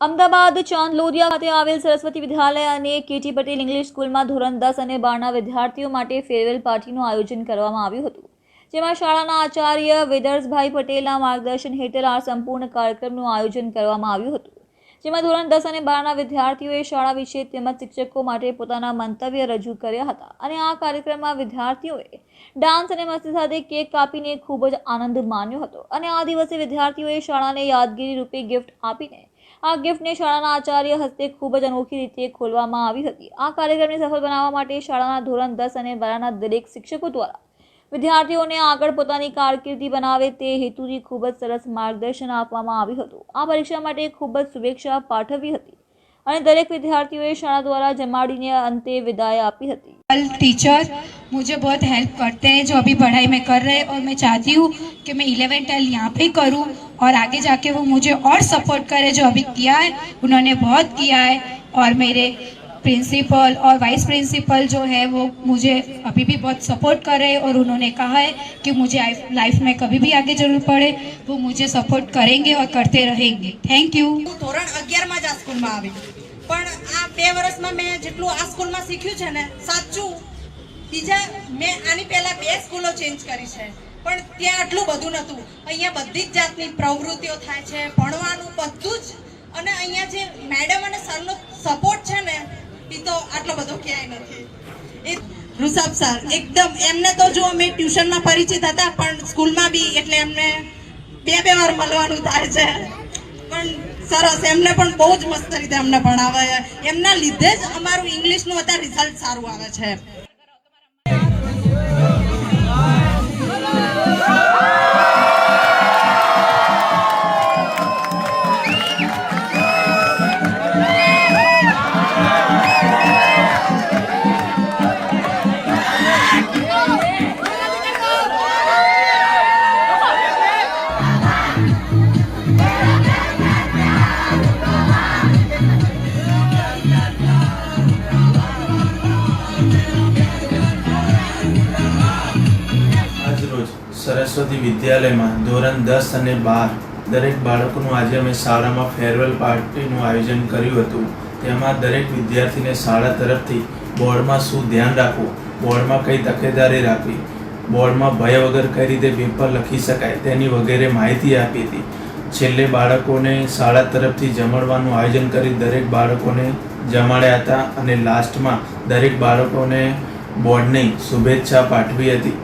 અમદાવાદ ચાંદલોરિયા ખાતે આવેલ સરસ્વતી વિદ્યાલય અને કેટી પટેલ ઇંગ્લિશ સ્કૂલમાં ધોરણ દસ અને બારના વિદ્યાર્થીઓ માટે ફેરવેલ પાર્ટીનું આયોજન કરવામાં આવ્યું હતું. જેમાં શાળાના આચાર્ય વેદર્સભાઈ પટેલના માર્ગદર્શન હેઠળ આ સંપૂર્ણ કાર્યક્રમનું આયોજન કરવામાં આવ્યું હતું. જેમાં ધોરણ દસ અને બારના વિદ્યાર્થીઓએ શાળા વિશે તેમજ શિક્ષકો માટે પોતાના મંતવ્ય રજૂ કર્યા હતા અને આ કાર્યક્રમમાં વિદ્યાર્થીઓએ ડાન્સ અને મસ્તી સાથે કેક કાપીને ખૂબ જ આનંદ માન્યો હતો અને આ દિવસે વિદ્યાર્થીઓએ શાળાને યાદગીરી રૂપે ગિફ્ટ આપીને આ ગિફ્ટને શાળાના આચાર્ય હસ્તે ખૂબ જ અનોખી રીતે ખોલવામાં આવી હતી આ કાર્યક્રમને સફળ બનાવવા માટે શાળાના ધોરણ દસ અને બારના દરેક શિક્ષકો દ્વારા વિદ્યાર્થીઓને આગળ પોતાની કારકિર્દી બનાવે તે હેતુથી ખૂબ જ સરસ માર્ગદર્શન આપવામાં આવ્યું હતું આ પરીક્ષા માટે ખૂબ જ શુભેચ્છા પાઠવી હતી અને દરેક વિદ્યાર્થીઓએ શાળા દ્વારા જમાડીને અંતે વિદાય આપી હતી कल टीचर मुझे बहुत हेल्प करते हैं जो अभी पढ़ाई में कर रहे हैं और मैं चाहती हूँ कि मैं इलेवन ट्वेल्थ यहाँ पे करूँ और आगे जाके वो मुझे और सपोर्ट करे जो अभी किया है उन्होंने बहुत किया है और मेरे प्रिंसिपल और वाइस प्रिंसिपल जो है वो मुझे अभी भी बहुत सपोर्ट कर रहे हैं और उन्होंने कहा है कि मुझे लाइफ में कभी भी आगे जरूरत पड़े वो मुझे सपोर्ट करेंगे और करते रहेंगे थैंक यू હું ધોરણ અગિયારમાં જ આ સ્કૂલમાં આવી પણ આ બે વર્ષમાં મેં જેટલું આ સ્કૂલમાં શીખ્યું છે ને સાચું બીજા મેં આની પહેલા બે સ્કૂલો ચેન્જ કરી છે પણ ત્યાં આટલું બધું નહોતું. અહીંયા બધી જ જાતની પ્રવૃત્તિઓ થાય છે, ભણવાનું બધું જ. અને અહીંયા જે મેડમ અને સરનો સપોર્ટ છે ને, એ તો આટલો બધો ક્યાંય નથી. એ ઋષભ સર, એકદમ એમને તો જો અમે ટ્યુશનમાં પરિચિત હતા, પણ સ્કૂલમાં બી એટલે એમને બે બે વાર મળવાનું થાય છે. પણ સરસ, એમને પણ બહુ જ મસ્ત રીતે અમને ભણાવે. એમના લીધે જ અમારું ઇંગ્લિશનું અત્યારે રિઝલ્ટ સારું આવે છે. સરસ્વતી વિદ્યાલયમાં ધોરણ દસ અને બાર દરેક બાળકોનું આજે અમે શાળામાં ફેરવેલ પાર્ટીનું આયોજન કર્યું હતું. તેમાં દરેક વિદ્યાર્થીને શાળા તરફથી બોર્ડમાં શું ધ્યાન રાખવું, બોર્ડમાં કઈ તકેદારી રાખવી, બોર્ડમાં ભય વગર કઈ રીતે પેપર લખી શકાય તેની વગેરે માહિતી આપી હતી. છેલ્લે બાળકોને શાળા તરફથી જમણવાનું આયોજન કરી દરેક બાળકોને જમાડ્યા હતા અને લાસ્ટમાં દરેક બાળકોને બોર્ડની શુભેચ્છા પાઠવી હતી.